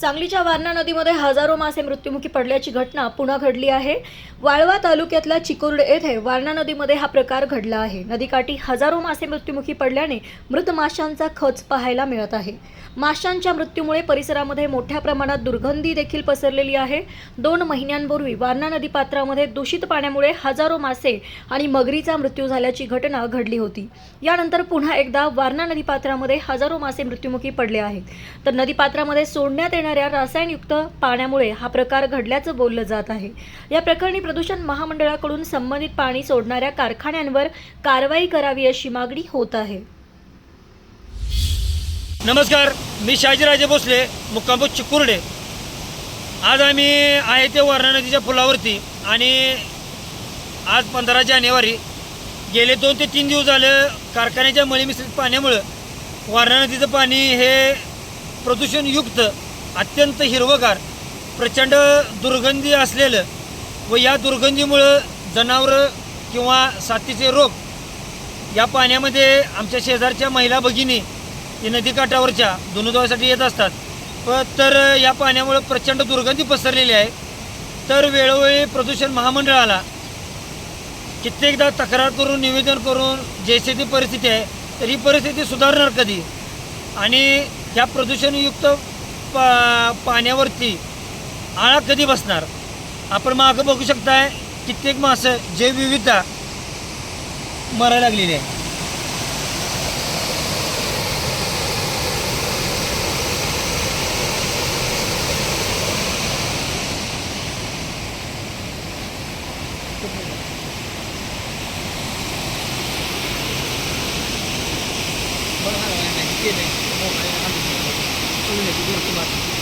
सांगलीच्या वारणा नदीमध्ये हजारो मासे मृत्युमुखी पडल्याची घटना पुन्हा घडली आहे. वाळवा तालुक्यातल्या चिकुर्ड येथे वारणा नदीमध्ये हा प्रकार घडला आहे. नदीकाठी हजारो मासे मृत्युमुखी पडल्याने मृत माशांचा खच पाहायला मिळत आहे. माशांच्या मृत्यूमुळे परिसरामध्ये मोठ्या प्रमाणात दुर्गंधी देखील पसरलेली आहे. दोन महिन्यांपूर्वी वारणा नदी पात्रामध्ये दूषित पाण्यामुळे हजारो मासे आणि मगरीचा मृत्यू झाल्याची घटना घडली होती. यानंतर पुन्हा एकदा वारणा नदी पात्रामध्ये हजारो मासे मृत्युमुखी पडले आहेत. तर नदीपात्रामध्ये सोडण्यात येणाऱ्या रासायनयुक्त पाण्यामुळे हा प्रकार घडल्याचं बोललं जात आहे. या प्रकरणी प्रदूषण महामंडळाकडून संबंधित पाणी सोडणाऱ्या कारखान्यांवर कारवाई करावी अशी मागणी होत आहे. नमस्कार मी शहाजीराजे भोसले मुक्काम चिकुर्डे. आज आम्ही आहे ते वारणा नदीच्या पुलावरती आणि आज पंधरा जानेवारी गेले दोन ते तीन दिवस झालं कारखान्याच्या मळी मिश्रित पाण्यामुळं वारणा नदीचं पाणी हे प्रदूषणयुक्त अत्यंत हिरवगार प्रचंड दुर्गंधी असलेलं व या दुर्गंधीमुळं जनावरं किंवा साथीचे रोग या पाण्यामध्ये आमच्या शेजारच्या महिला भगिनी हे नदीकाठावरच्या धुणधुवासाठी येत असतात. प तर या पाण्यामुळं प्रचंड दुर्गंधी पसरलेली आहे. तर वेळोवेळी प्रदूषण महामंडळाला कित्येकदा तक्रार करून निवेदन करून जैसे ती परिस्थिती आहे तर ही परिस्थिती सुधारणार कधी? आणि ह्या प्रदूषणयुक्त पा पाण्यावरती आळा कधी बसणार आपण मागं बघू शकताय कित्येक मासं जैवविविधता मरायला लागलेली आहे Thank you. 海の自分来ます。